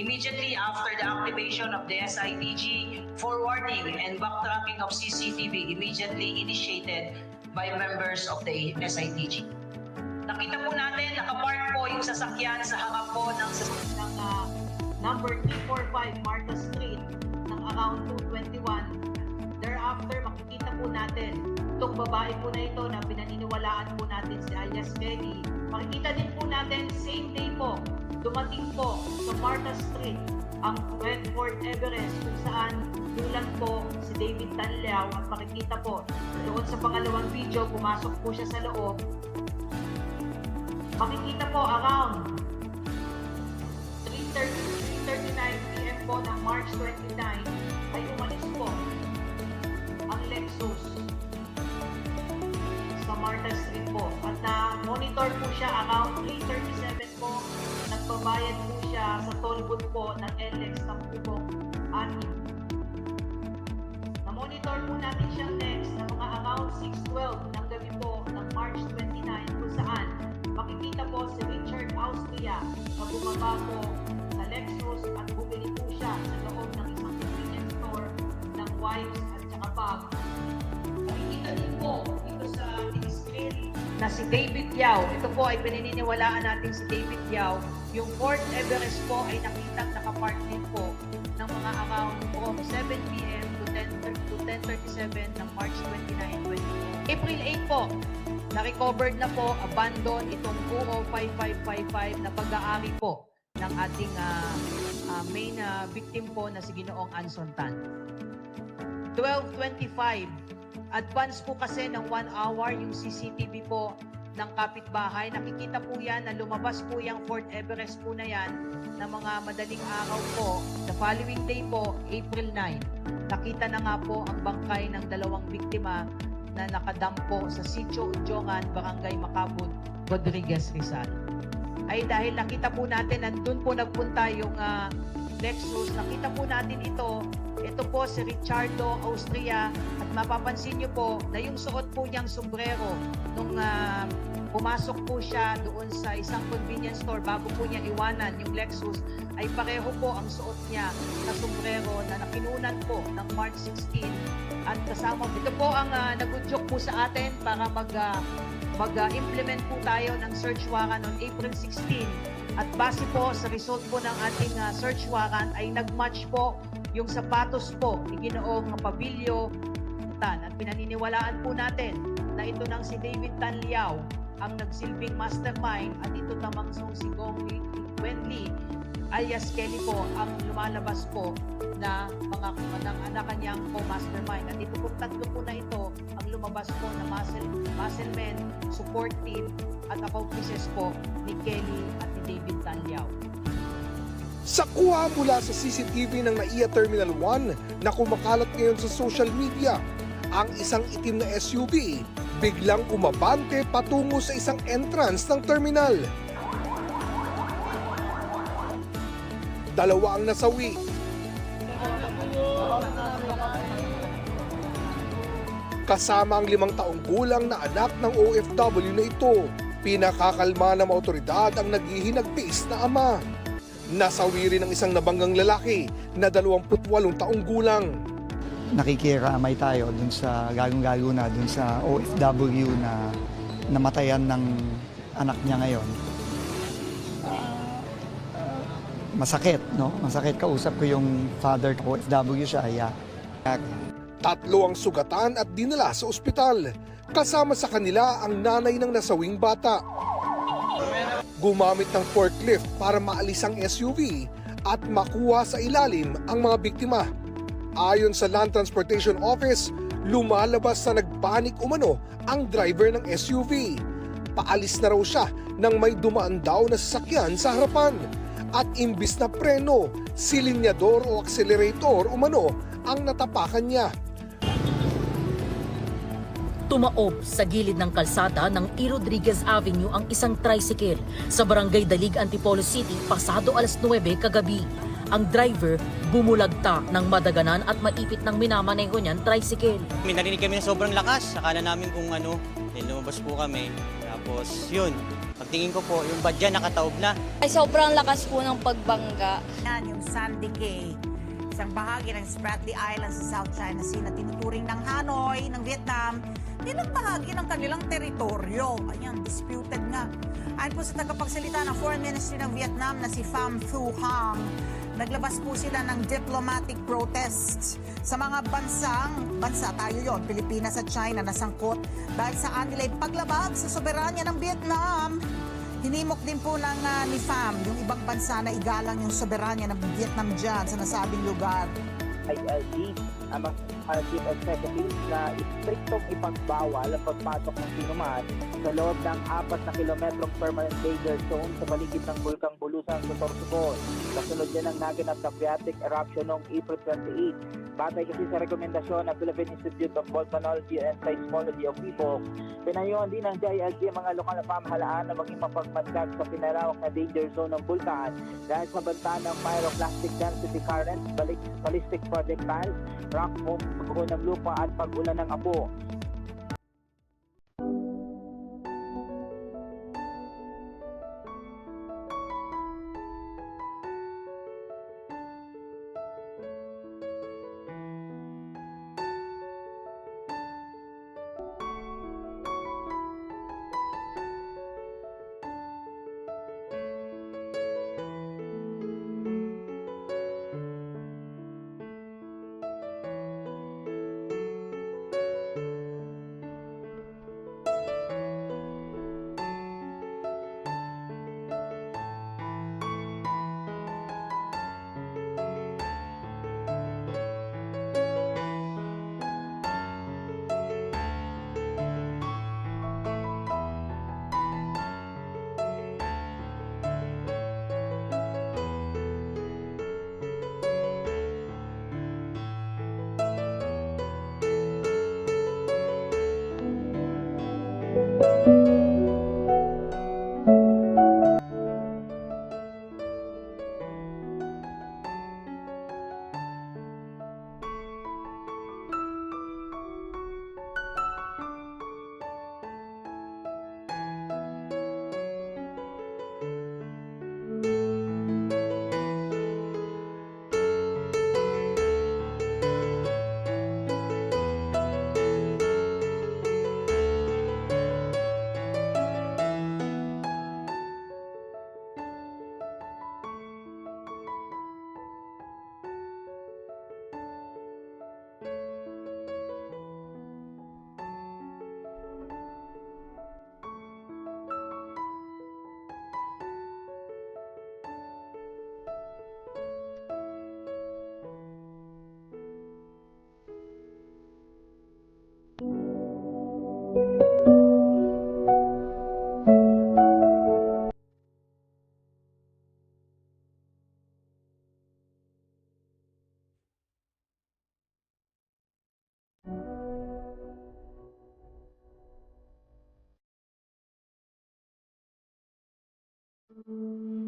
immediately after the activation of the SIDG, forwarding and backtracking of CCTV immediately initiated by members of the SIDG. Nakita po natin, nakapark po yung sasakyan sa harap po ng, ng ah, number 345 Martha Street ng around 221. Thereafter, makikita po natin itong babae po na ito na pinaniniwalaan po natin si alias Kelly. Makikita din po natin, same day po, dumating po sa Martha Street ang Fort Everest kung saan dulan po si David Tanleao at makikita po doon sa pangalawang video, pumasok po siya sa loob makikita po around 3.30, 3.39 p.m. po ng March 29 ay umalis po ang Lexus sa Martha Street po. At na-monitor po siya around 3.37 po. Nagbabayad po siya sa toll po ng LX ng Pugong Anim. Na-monitor po natin siya next na mga around 6.12 ng gabi po ng March 29 kung saan makikita po si Richard Austria na bumaba po sa Lexus at bumili po siya sa loob si David Yao. Ito po ay pinaniniwalaan natin si David Yao. Yung Fort Everest po ay nakitang nakapark din po ng mga around from 7 p.m. to 10, to 10.37 ng March 29, 20. April 8 po, na-recovered na po, abandon itong 25555 na pag-aari po ng ating ah, ah, main ah, victim po na si Ginoong Anson Tan. 12.25, advance po kasi ng 1 hour yung CCTV po ng kapitbahay. Nakikita po yan na lumabas po yung Fort Everest po na yan na mga madaling araw po. The following day po, April 9, nakita na nga po ang bangkay ng dalawang biktima na nakadampo sa Sitio Udjongan, Barangay Macabud, Rodriguez Rizal. Ay dahil nakita po natin, nandun po nagpunta yung ah, Lexus, nakita po natin ito, ito po si Richardo Austria at mapapansin niyo po na yung suot po niyang sombrero nung ah, pumasok po siya doon sa isang convenience store bago po niya iwanan yung Lexus ay pareho po ang suot niya na sombrero na nakinunan po ng March 16 at kasama ito po ang uh, nagudyok po sa atin para mag ah, mag-implement po tayo ng search warrant on April 16 at base po sa result po ng ating ah, search warrant ay nagmatch po yung sapatos po ni Ginoong Pabilio Tan at pinaniniwalaan po natin na ito nang si David Tan Liao ang nagsilbing mastermind at ito namang si Gong Li Wenli alias Kelly po ang lumalabas po na mga ng anak kanyang co-mastermind. At ito po tatlo po na ito ang lumabas po na muscle, muscle men, support team at accomplices po ni Kelly at ni David Tanliao. Sa kuha mula sa CCTV ng NAIA Terminal 1 na kumakalat ngayon sa social media, ang isang itim na SUV biglang umabante patungo sa isang entrance ng terminal. Dalawa ang nasawi. Kasama ang limang taong gulang na anak ng OFW na ito. Pinakakalma ng otoridad ang naghihinagpis na ama. Nasawi rin ang isang nabanggang lalaki na 28 taong gulang. nakikiramay tayo dun sa gagong-gago na dun sa OFW na namatayan ng anak niya ngayon. Masakit, no? Masakit kausap ko yung father ko, OFW siya. Yeah. Tatlo ang sugatan at dinala sa ospital. Kasama sa kanila ang nanay ng nasawing bata. Gumamit ng forklift para maalis ang SUV at makuha sa ilalim ang mga biktima. Ayon sa Land Transportation Office, lumalabas na nagpanik umano ang driver ng SUV. Paalis na raw siya nang may dumaan daw na sasakyan sa harapan. At imbis na preno, silinyador o accelerator umano ang natapakan niya. Tumaob sa gilid ng kalsada ng E. Rodriguez Avenue ang isang tricycle sa barangay Dalig, Antipolo City pasado alas 9 kagabi. Ang driver bumulagta ng madaganan at maipit ng minamaneho niyan tricycle. May narinig kami na sobrang lakas. Akala namin kung ano, eh, lumabas po kami. Tapos yun, Pagtingin ko po, yung badya nakataob na. Ay sobrang lakas po ng pagbangga. Yan, yung Sandy Cay. Isang bahagi ng Spratly Island sa South China Sea na tinuturing ng Hanoi, ng Vietnam, bilang bahagi ng kanilang teritoryo. Ayan, disputed nga. Ayon po sa tagapagsalita ng Foreign Ministry ng Vietnam na si Pham Thu Hang, naglabas po sila ng diplomatic protests sa mga bansang, bansa tayo yon Pilipinas at China na sangkot dahil saan nila paglabag sa soberanya ng Vietnam. Hinimok din po ng ah, ni FAM yung ibang bansa na igalang yung soberanya ng Vietnam dyan sa nasabing lugar. ILG ang mga chief executives na istriktong ipagbawal ang pagpasok ng sinuman sa loob ng apat na kilometrong permanent danger zone sa paligid ng Bulkang Bulusan sa Sorsogon. Kasunod yan ang naganap na phreatic eruption noong April 28. Batay kasi sa rekomendasyon ng Philippine Institute of Volcanology and Seismology of PIPOC, pinayuhan din ng DILG ang mga lokal na pamahalaan na maging mapagmatyag sa pinalawak na danger zone ng bulkan dahil sa banta ng pyroclastic density currents, ballistic projectiles, rock boom, pagbuho ng lupa at pag-ulan ng apo. Thank mm -hmm. you.